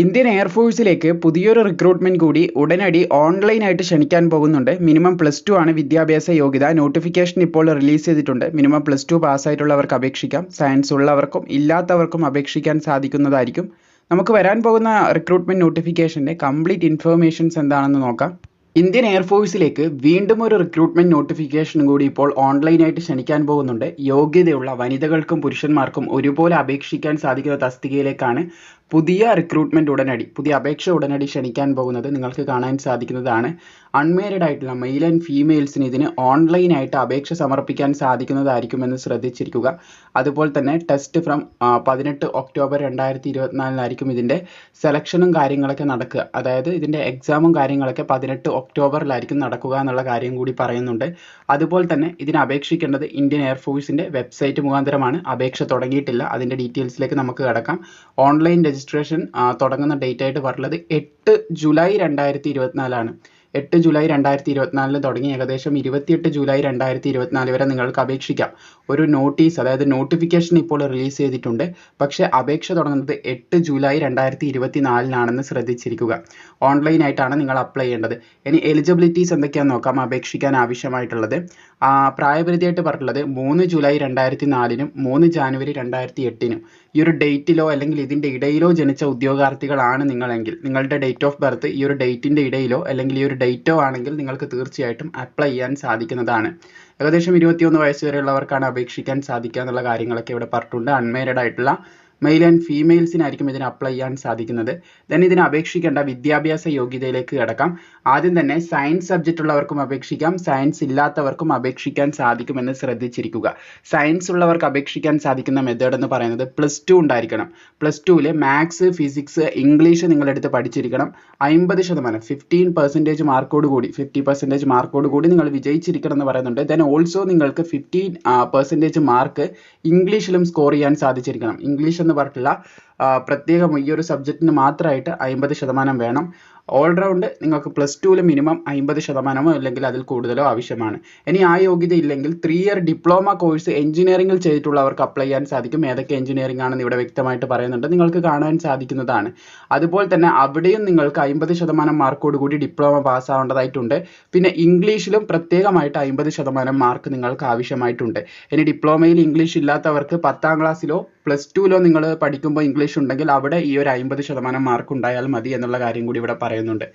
Indian എയർഫോഴ്സിലേക്ക് പുതിയൊരു recruitment കൂടി ഉടനടി ഓൺലൈനായിട്ട് ക്ഷണിക്കാൻ പോകുന്നുണ്ട്. മിനിമം പ്ലസ് ടു ആണ് വിദ്യാഭ്യാസ യോഗ്യത. നോട്ടിഫിക്കേഷൻ ഇപ്പോൾ റിലീസ് ചെയ്തിട്ടുണ്ട്. മിനിമം പ്ലസ് ടു പാസ്സായിട്ടുള്ളവർക്ക് അപേക്ഷിക്കാം. സയൻസ് ഉള്ളവർക്കും ഇല്ലാത്തവർക്കും അപേക്ഷിക്കാൻ സാധിക്കുന്നതായിരിക്കും. നമുക്ക് വരാൻ പോകുന്ന റിക്രൂട്ട്മെന്റ് നോട്ടിഫിക്കേഷന്റെ കംപ്ലീറ്റ് ഇൻഫർമേഷൻസ് എന്താണെന്ന് നോക്കാം. ഇന്ത്യൻ എയർഫോഴ്സിലേക്ക് വീണ്ടും ഒരു റിക്രൂട്ട്മെന്റ് നോട്ടിഫിക്കേഷൻ കൂടി ഇപ്പോൾ ഓൺലൈനായിട്ട് ക്ഷണിക്കാൻ പോകുന്നുണ്ട്. യോഗ്യതയുള്ള വനിതകൾക്കും പുരുഷന്മാർക്കും ഒരുപോലെ അപേക്ഷിക്കാൻ സാധിക്കുന്ന തസ്തികയിലേക്കാണ് പുതിയ റിക്രൂട്ട്മെന്റ് ഉടനടി പുതിയ അപേക്ഷ ഉടനടി ക്ഷണിക്കാൻ പോകുന്നത് നിങ്ങൾക്ക് കാണാൻ സാധിക്കുന്നതാണ്. അൺമേരിഡ് ആയിട്ടുള്ള മെയിൽ ആൻഡ് ഫീമെയിൽസിന് ഇതിന് ഓൺലൈനായിട്ട് അപേക്ഷ സമർപ്പിക്കാൻ സാധിക്കുന്നതായിരിക്കുമെന്ന് ശ്രദ്ധിച്ചിരിക്കുക. അതുപോലെ തന്നെ ടെസ്റ്റ് ഫ്രം പതിനെട്ട് ഒക്ടോബർ രണ്ടായിരത്തി ഇരുപത്തിനാലിനായിരിക്കും ഇതിന്റെ സെലക്ഷനും കാര്യങ്ങളൊക്കെ നടക്കുക. അതായത് ഇതിന്റെ എക്സാമും കാര്യങ്ങളൊക്കെ പതിനെട്ട് ഒക്ടോബറിലായിരിക്കും നടക്കുക എന്നുള്ള കാര്യം കൂടി പറയുന്നുണ്ട്. അതുപോലെ തന്നെ ഇതിന് അപേക്ഷിക്കേണ്ടത് ഇന്ത്യൻ എയർഫോഴ്സിന്റെ വെബ്സൈറ്റ് മുഖാന്തരമാണ്. അപേക്ഷ തുടങ്ങിയിട്ടില്ല. അതിന്റെ ഡീറ്റെയിൽസിലേക്ക് നമുക്ക് കിടക്കാം. ഓൺലൈൻ രജിസ്ട്രേഷൻ തുടങ്ങുന്ന ഡേറ്റ് ആയിട്ട് പറഞ്ഞത് എട്ട് ജൂലൈ രണ്ടായിരത്തി ഇരുപത്തിനാലാണ് എട്ട് ജൂലൈ രണ്ടായിരത്തി ഇരുപത്തിനാലിന് തുടങ്ങി ഏകദേശം ഇരുപത്തിയെട്ട് ജൂലൈ രണ്ടായിരത്തി ഇരുപത്തിനാല് വരെ നിങ്ങൾക്ക് അപേക്ഷിക്കാം. ഒരു നോട്ടീസ് അതായത് നോട്ടിഫിക്കേഷൻ ഇപ്പോൾ റിലീസ് ചെയ്തിട്ടുണ്ട്. പക്ഷേ അപേക്ഷ തുടങ്ങുന്നത് എട്ട് ജൂലൈ രണ്ടായിരത്തി ഇരുപത്തിനാലിനാണെന്ന് ശ്രദ്ധിച്ചിരിക്കുക ഓൺലൈനായിട്ടാണ് നിങ്ങൾ അപ്ലൈ ചെയ്യേണ്ടത്. ഇനി എലിജിബിലിറ്റീസ് എന്തൊക്കെയാണെന്ന് നോക്കാം. അപേക്ഷിക്കാൻ ആവശ്യമായിട്ടുള്ളത്. പ്രായപരിധിയായിട്ട് പറഞ്ഞിട്ടുള്ളത് മൂന്ന് ജൂലൈ രണ്ടായിരത്തി നാലിനും മൂന്ന് ജാനുവരി രണ്ടായിരത്തി എട്ടിനും ഈ ഒരു ഡേറ്റിലോ അല്ലെങ്കിൽ ഇതിന്റെ ഇടയിലോ ജനിച്ച ഉദ്യോഗാർത്ഥികളാണ് നിങ്ങളെങ്കിൽ നിങ്ങളുടെ ഡേറ്റ് ഓഫ് ബർത്ത് ഈ ഒരു ഡേറ്റിന്റെ ഇടയിലോ അല്ലെങ്കിൽ ഈ ഒരു ഡേറ്റോ ആണെങ്കിൽ നിങ്ങൾക്ക് തീർച്ചയായിട്ടും അപ്ലൈ ചെയ്യാൻ സാധിക്കുന്നതാണ്. ഏകദേശം ഇരുപത്തിയൊന്ന് വയസ്സ് വരെയുള്ളവർക്കാണ് അപേക്ഷിക്കാൻ സാധിക്കുക എന്നുള്ള കാര്യങ്ങളൊക്കെ ഇവിടെ പറഞ്ഞിട്ടുണ്ട്. അൺമാരീഡ് ആയിട്ടുള്ള മെയിൽ ആൻഡ് ഫീമെയിൽസിനായിരിക്കും ഇതിന് അപ്ലൈ ചെയ്യാൻ സാധിക്കുന്നത്. ദെൻ ഇതിന് അപേക്ഷിക്കേണ്ട വിദ്യാഭ്യാസ യോഗ്യതയിലേക്ക് കിടക്കാം. ആദ്യം തന്നെ സയൻസ് സബ്ജക്റ്റ് ഉള്ളവർക്കും അപേക്ഷിക്കാം. സയൻസ് ഇല്ലാത്തവർക്കും അപേക്ഷിക്കാൻ സാധിക്കുമെന്ന് ശ്രദ്ധിച്ചിരിക്കുക. സയൻസ് ഉള്ളവർക്ക് അപേക്ഷിക്കാൻ സാധിക്കുന്ന മെത്തേഡ് എന്ന് പറയുന്നത് പ്ലസ് ടു ഉണ്ടായിരിക്കണം. പ്ലസ് ടുവിൽ മാത്സ് ഫിസിക്സ് ഇംഗ്ലീഷ് നിങ്ങളെടുത്ത് പഠിച്ചിരിക്കണം. അമ്പത് ശതമാനം ഫിഫ്റ്റീൻ പെർസെന്റേജ് മാർക്കോട് കൂടി ഫിഫ്റ്റി പെർസെന്റേജ് മാർക്കോട് കൂടി നിങ്ങൾ വിജയിച്ചിരിക്കണം എന്ന് പറയുന്നുണ്ട്. ദെൻ ഓൾസോ നിങ്ങൾക്ക് ഫിഫ്റ്റീൻ പെർസെന്റേജ് മാർക്ക് ഇംഗ്ലീഷിലും സ്കോർ ചെയ്യാൻ സാധിച്ചിരിക്കണം. ഇംഗ്ലീഷ് എന്ന് പറഞ്ഞിട്ടുള്ള പ്രത്യേകം ഈ ഒരു സബ്ജക്റ്റിന് മാത്രമായിട്ട് അമ്പത് ശതമാനം വേണം. ഓൾറൗണ്ട് നിങ്ങൾക്ക് പ്ലസ് ടുവിൽ മിനിമം അമ്പത് ശതമാനമോ അല്ലെങ്കിൽ അതിൽ കൂടുതലോ ആവശ്യമാണ്. ഇനി ആ യോഗ്യത ഇല്ലെങ്കിൽ ത്രീ ഇയർ ഡിപ്ലോമ കോഴ്സ് എഞ്ചിനീയറിംഗിൽ ചെയ്തിട്ടുള്ളവർക്ക് അപ്ലൈ ചെയ്യാൻ സാധിക്കും. ഏതൊക്കെ എഞ്ചിനീയറിംഗ് ആണെന്ന് ഇവിടെ വ്യക്തമായിട്ട് പറയുന്നുണ്ട്. നിങ്ങൾക്ക് കാണാൻ സാധിക്കുന്നതാണ്. അതുപോലെ തന്നെ അവിടെയും നിങ്ങൾക്ക് അമ്പത് ശതമാനം മാർക്കോട് കൂടി ഡിപ്ലോമ പാസ്സാവേണ്ടതായിട്ടുണ്ട് പിന്നെ ഇംഗ്ലീഷിലും പ്രത്യേകമായിട്ട് അമ്പത് ശതമാനം മാർക്ക് നിങ്ങൾക്ക് ആവശ്യമായിട്ടുണ്ട്. ഇനി ഡിപ്ലോമയിൽ ഇംഗ്ലീഷ് ഇല്ലാത്തവർക്ക് പത്താം ക്ലാസ്സിലോ പ്ലസ് ടുവിലോ നിങ്ങൾ പഠിക്കുമ്പോൾ ഇംഗ്ലീഷ് ഉണ്ടെങ്കിൽ അവിടെ ഈ ഒരു അമ്പത് ശതമാനം മാർക്ക് ഉണ്ടായാൽ മതി എന്നുള്ള കാര്യം കൂടി ഇവിടെ പറയുന്നുണ്ട്.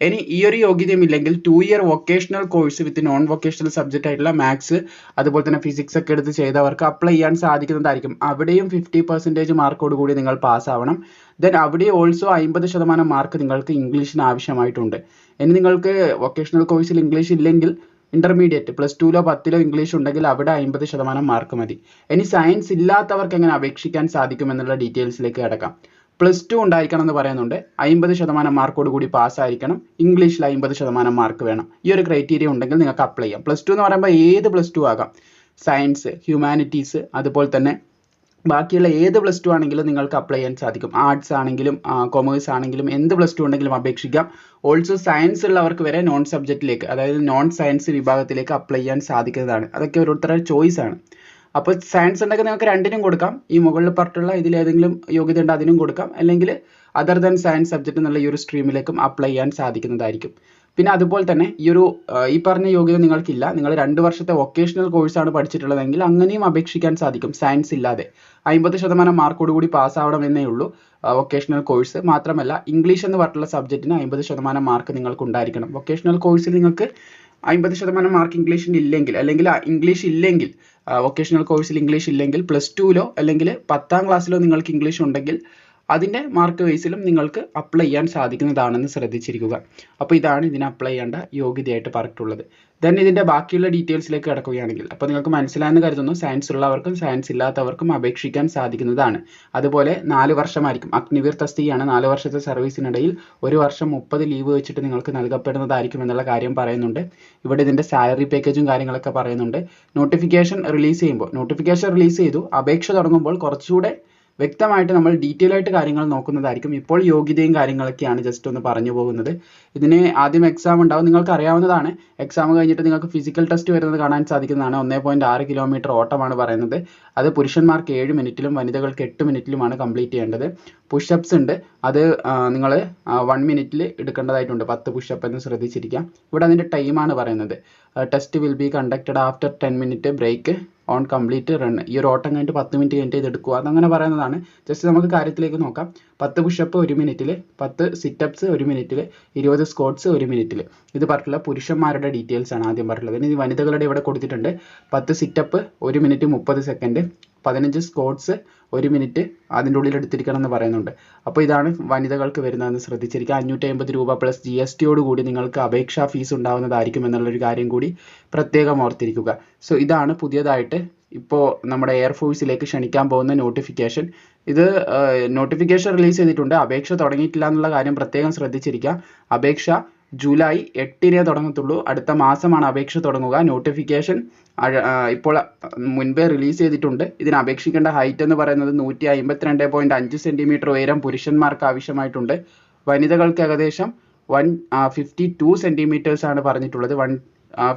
ഇനി ഈ ഒരു യോഗ്യതയും ഇല്ലെങ്കിൽ two year vocational course with non vocational subject ആയിട്ടുള്ള മാത്സ് അതുപോലെ തന്നെ ഫിസിക്സ് ഒക്കെ എടുത്ത് ചെയ്തവർക്ക് അപ്ലൈ ചെയ്യാൻ സാധിക്കുന്നതായിരിക്കും. അവിടെയും ഫിഫ്റ്റി പെർസെന്റേജ് മാർക്കോട് കൂടി നിങ്ങൾ പാസ്സാവണം ദെൻ അവിടെ ഓൾസോ അമ്പത് ശതമാനം മാർക്ക് നിങ്ങൾക്ക് ഇംഗ്ലീഷിന് ആവശ്യമായിട്ടുണ്ട്. ഇനി നിങ്ങൾക്ക് വൊക്കേഷണൽ കോഴ്സിൽ ഇംഗ്ലീഷ് ഇല്ലെങ്കിൽ ഇന്റർമീഡിയറ്റ് പ്ലസ് ടുവിലോ പത്തിലോ ഇംഗ്ലീഷ് ഉണ്ടെങ്കിൽ അവിടെ അമ്പത് ശതമാനം മാർക്ക് മതി. ഇനി സയൻസ് ഇല്ലാത്തവർക്ക് എങ്ങനെ അപേക്ഷിക്കാൻ സാധിക്കും എന്നുള്ള ഡീറ്റെയിൽസിലേക്ക് കിടക്കാം. പ്ലസ് ടു ഉണ്ടായിരിക്കണം എന്ന് പറയുന്നുണ്ട്. അമ്പത് ശതമാനം മാർക്കോട് കൂടി പാസ്സായിരിക്കണം ഇംഗ്ലീഷിൽ അമ്പത് ശതമാനം മാർക്ക് വേണം. ഈ ഒരു ക്രൈറ്റീരിയ ഉണ്ടെങ്കിൽ നിങ്ങൾക്ക് അപ്ലൈ ചെയ്യാം. പ്ലസ് ടു എന്ന് പറയുമ്പോൾ ഏത് പ്ലസ് ടു ആകാം? സയൻസ് ഹ്യൂമാനിറ്റീസ് അതുപോലെ തന്നെ ബാക്കിയുള്ള ഏത് പ്ലസ് ടു ആണെങ്കിലും നിങ്ങൾക്ക് അപ്ലൈ ചെയ്യാൻ സാധിക്കും. ആർട്സ് ആണെങ്കിലും കൊമേഴ്സ് ആണെങ്കിലും എന്ത് പ്ലസ് ടു ഉണ്ടെങ്കിലും അപേക്ഷിക്കാം. ഓൾസോ സയൻസ് ഉള്ളവർക്ക് വരെ നോൺ സബ്ജക്റ്റിലേക്ക് അതായത് നോൺ സയൻസ് വിഭാഗത്തിലേക്ക് അപ്ലൈ ചെയ്യാൻ സാധിക്കുന്നതാണ്. അതൊക്കെ ഓരോരുത്തരുടെ ചോയ്സ് ആണ്. അപ്പോൾ സയൻസ് ഉണ്ടെങ്കിൽ നിങ്ങൾക്ക് രണ്ടിനും കൊടുക്കാം. ഈ മുകളിൽ പറഞ്ഞിട്ടുള്ള ഇതിലേതെങ്കിലും യോഗ്യത ഉണ്ട് അതിനും കൊടുക്കാം. അല്ലെങ്കിൽ അതർ ദാൻ സയൻസ് സബ്ജക്റ്റ് എന്നുള്ള ഈ ഒരു സ്ട്രീമിലേക്കും അപ്ലൈ ചെയ്യാൻ സാധിക്കുന്നതായിരിക്കും. പിന്നെ അതുപോലെ തന്നെ ഈ ഒരു ഈ പറഞ്ഞ യോഗ്യത നിങ്ങൾക്കില്ല. നിങ്ങൾ രണ്ട് വർഷത്തെ വൊക്കേഷണൽ കോഴ്സാണ് പഠിച്ചിട്ടുള്ളതെങ്കിൽ അങ്ങനെയും അപേക്ഷിക്കാൻ സാധിക്കും സയൻസ് ഇല്ലാതെ. അമ്പത് ശതമാനം മാർക്കോട് കൂടി പാസ്സാവണമെന്നേ ഉള്ളൂ വൊക്കേഷണൽ കോഴ്സ് മാത്രമല്ല ഇംഗ്ലീഷ് എന്ന് പറഞ്ഞിട്ടുള്ള സബ്ജക്റ്റിന് അമ്പത് ശതമാനം മാർക്ക് നിങ്ങൾക്ക് ഉണ്ടായിരിക്കണം. വൊക്കേഷണൽ കോഴ്സിൽ നിങ്ങൾക്ക് അമ്പത് ശതമാനം മാർക്ക് ഇംഗ്ലീഷിന് ഇല്ലെങ്കിൽ അല്ലെങ്കിൽ ഇംഗ്ലീഷ് ഇല്ലെങ്കിൽ വൊക്കേഷണൽ കോഴ്സിൽ ഇംഗ്ലീഷ് ഇല്ലെങ്കിൽ പ്ലസ് ടുവിലോ അല്ലെങ്കിൽ പത്താം ക്ലാസ്സിലോ നിങ്ങൾക്ക് ഇംഗ്ലീഷ് ഉണ്ടെങ്കിൽ അതിന്റെ മാർക്ക് വൈസിലും നിങ്ങൾക്ക് അപ്ലൈ ചെയ്യാൻ സാധിക്കുന്നതാണെന്ന് ശ്രദ്ധിച്ചിരിക്കുക. അപ്പോൾ ഇതാണ് ഇതിന് അപ്ലൈ ചെയ്യേണ്ട യോഗ്യതയായിട്ട് പറഞ്ഞിട്ടുള്ളത്. ദെൻ ഇതിന്റെ ബാക്കിയുള്ള ഡീറ്റെയിൽസിലേക്ക് കിടക്കുകയാണെങ്കിൽ അപ്പോൾ നിങ്ങൾക്ക് മനസ്സിലായെന്ന് കരുതുന്നു സയൻസ് ഉള്ളവർക്കും സയൻസ് ഇല്ലാത്തവർക്കും അപേക്ഷിക്കാൻ സാധിക്കുന്നതാണ്. അതുപോലെ നാല് വർഷമായിരിക്കും. അഗ്നിവീർ തസ്തികയാണ് നാല് വർഷത്തെ സർവീസിനിടയിൽ ഒരു വർഷം മുപ്പത് ലീവ് വെച്ചിട്ട് നിങ്ങൾക്ക് നൽകപ്പെടുന്നതായിരിക്കും എന്നുള്ള കാര്യം പറയുന്നുണ്ട്. ഇവിടെ ഇതിന്റെ സാലറി പാക്കേജും കാര്യങ്ങളൊക്കെ പറയുന്നുണ്ട്. നോട്ടിഫിക്കേഷൻ റിലീസ് ചെയ്യുമ്പോൾ നോട്ടിഫിക്കേഷൻ റിലീസ് ചെയ്തു അപേക്ഷ തുടങ്ങുമ്പോൾ കുറച്ചുകൂടെ വ്യക്തമായിട്ട് നമ്മൾ ഡീറ്റെയിൽ ആയിട്ട് കാര്യങ്ങൾ നോക്കുന്നതായിരിക്കും ഇപ്പോൾ യോഗ്യതയും കാര്യങ്ങളൊക്കെയാണ് ജസ്റ്റ് ഒന്ന് പറഞ്ഞു പോകുന്നത്. ഇതിന് ആദ്യം എക്സാം ഉണ്ടാവും. നിങ്ങൾക്ക് അറിയാവുന്നതാണ്. എക്സാം കഴിഞ്ഞിട്ട് നിങ്ങൾക്ക് ഫിസിക്കൽ ടെസ്റ്റ് വരുന്നത് കാണാൻ സാധിക്കുന്നതാണ്. ഒന്നേ പോയിന്റ് ആറ് കിലോമീറ്റർ ഓട്ടമാണ് പറയുന്നത്. അത് പുരുഷന്മാർക്ക് ഏഴ് മിനിറ്റിലും വനിതകൾക്ക് എട്ട് മിനിറ്റിലുമാണ് കംപ്ലീറ്റ് ചെയ്യേണ്ടത്. പുഷപ്സ് ഉണ്ട്. അത് നിങ്ങൾ വൺ മിനിറ്റിൽ എടുക്കേണ്ടതായിട്ടുണ്ട്. പത്ത് പുഷപ്പ് എന്ന് ശ്രദ്ധിച്ചിരിക്കാം. ഇവിടെ അതിന്റെ ടൈമാണ് പറയുന്നത്. Test will be conducted after ten minute break on complete run ഈ ഒരു ഓട്ടം കഴിഞ്ഞിട്ട് പത്ത് മിനിറ്റ് കഴിഞ്ഞിട്ട് ഇത് എടുക്കുക. അതങ്ങനെ പറയുന്നതാണ്. ജസ്റ്റ് നമുക്ക് കാര്യത്തിലേക്ക് നോക്കാം. പത്ത് പുഷപ്പ് ഒരു മിനിറ്റിൽ പത്ത് സിറ്റപ്സ് ഒരു മിനിറ്റിൽ ഇരുപത് സ്കോട്ട്സ് ഒരു മിനിറ്റിൽ ഇത് പറഞ്ഞിട്ടുള്ള പുരുഷന്മാരുടെ ഡീറ്റെയിൽസ് ആണ് ആദ്യം പറഞ്ഞിട്ടുള്ളത്. ഇനി വനിതകളുടെ ഇവിടെ കൊടുത്തിട്ടുണ്ട്. പത്ത് സിറ്റപ്പ് ഒരു മിനിറ്റ് മുപ്പത് സെക്കൻഡ് പതിനഞ്ച് സ്കോട്ട്സ് ഒരു മിനിറ്റ് അതിന്റെ ഉള്ളിൽ എടുത്തിരിക്കണം എന്ന് പറയുന്നുണ്ട്. അപ്പോൾ ഇതാണ് വനിതകൾക്ക് വരുന്നതെന്ന് ശ്രദ്ധിച്ചിരിക്കുക. അഞ്ഞൂറ്റി അമ്പത് രൂപ പ്ലസ് ജി എസ് ടിയോട് കൂടി നിങ്ങൾക്ക് അപേക്ഷാ ഫീസ് ഉണ്ടാവുന്നതായിരിക്കും എന്നുള്ളൊരു കാര്യം കൂടി പ്രത്യേകം ഓർത്തിരിക്കുക. സോ ഇതാണ് പുതിയതായിട്ട് ഇപ്പോൾ നമ്മുടെ എയർഫോഴ്സിലേക്ക് ക്ഷണിക്കാൻ പോകുന്ന നോട്ടിഫിക്കേഷൻ ഇത് നോട്ടിഫിക്കേഷൻ റിലീസ് ചെയ്തിട്ടുണ്ട്. അപേക്ഷ തുടങ്ങിയിട്ടില്ല എന്നുള്ള കാര്യം പ്രത്യേകം ശ്രദ്ധിച്ചിരിക്കുക. അപേക്ഷ ജൂലൈ എട്ടിനേ തുടങ്ങത്തുള്ളൂ. അടുത്ത മാസമാണ് അപേക്ഷ തുടങ്ങുക. നോട്ടിഫിക്കേഷൻ ഇപ്പോൾ മുൻപേ റിലീസ് ചെയ്തിട്ടുണ്ട്. ഇതിന് അപേക്ഷിക്കേണ്ട ഹൈറ്റ് എന്ന് പറയുന്നത് നൂറ്റി അമ്പത്തിരണ്ട് പോയിന്റ് അഞ്ച് സെന്റിമീറ്റർ ഉയരം പുരുഷന്മാർക്ക് ആവശ്യമായിട്ടുണ്ട്. വനിതകൾക്ക് ഏകദേശം വൺ ഫിഫ്റ്റി ടു ആണ് പറഞ്ഞിട്ടുള്ളത്. വൺ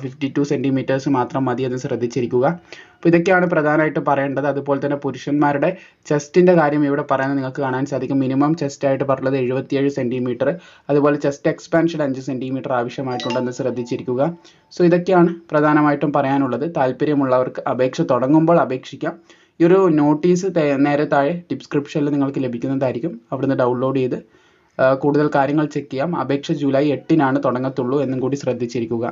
ഫിഫ്റ്റി ടു സെന്റിമീറ്റേഴ്സ് മാത്രം മതി എന്ന് ശ്രദ്ധിച്ചിരിക്കുക. അപ്പോൾ ഇതൊക്കെയാണ് പ്രധാനമായിട്ട് പറയേണ്ടത്. അതുപോലെ തന്നെ പുരുഷന്മാരുടെ ചെസ്റ്റിന്റെ കാര്യം ഇവിടെ പറയുന്നത് നിങ്ങൾക്ക് കാണാൻ സാധിക്കും. മിനിമം ചെസ്റ്റ് ആയിട്ട് പറഞ്ഞത് എഴുപത്തിയേഴ് സെന്റിമീറ്റർ അതുപോലെ ചെസ്റ്റ് എക്സ്പാൻഷൻ അഞ്ച് സെന്റിമീറ്റർ ആവശ്യമായിട്ടുണ്ടെന്ന് ശ്രദ്ധിച്ചിരിക്കുക. സോ ഇതൊക്കെയാണ് പ്രധാനമായിട്ടും പറയാനുള്ളത്. താല്പര്യമുള്ളവർക്ക് അപേക്ഷ തുടങ്ങുമ്പോൾ അപേക്ഷിക്കാം. ഈ ഒരു നോട്ടീസ് നേരെ താഴെ ഡിസ്ക്രിപ്ഷനിൽ നിങ്ങൾക്ക് ലഭിക്കുന്നതായിരിക്കും. അവിടുന്ന് ഡൗൺലോഡ് ചെയ്ത് കൂടുതൽ കാര്യങ്ങൾ ചെക്ക് ചെയ്യാം. അപേക്ഷ ജൂലൈ എട്ടിനാണ് തുടങ്ങത്തുള്ളൂ എന്നും കൂടി ശ്രദ്ധിച്ചിരിക്കുക.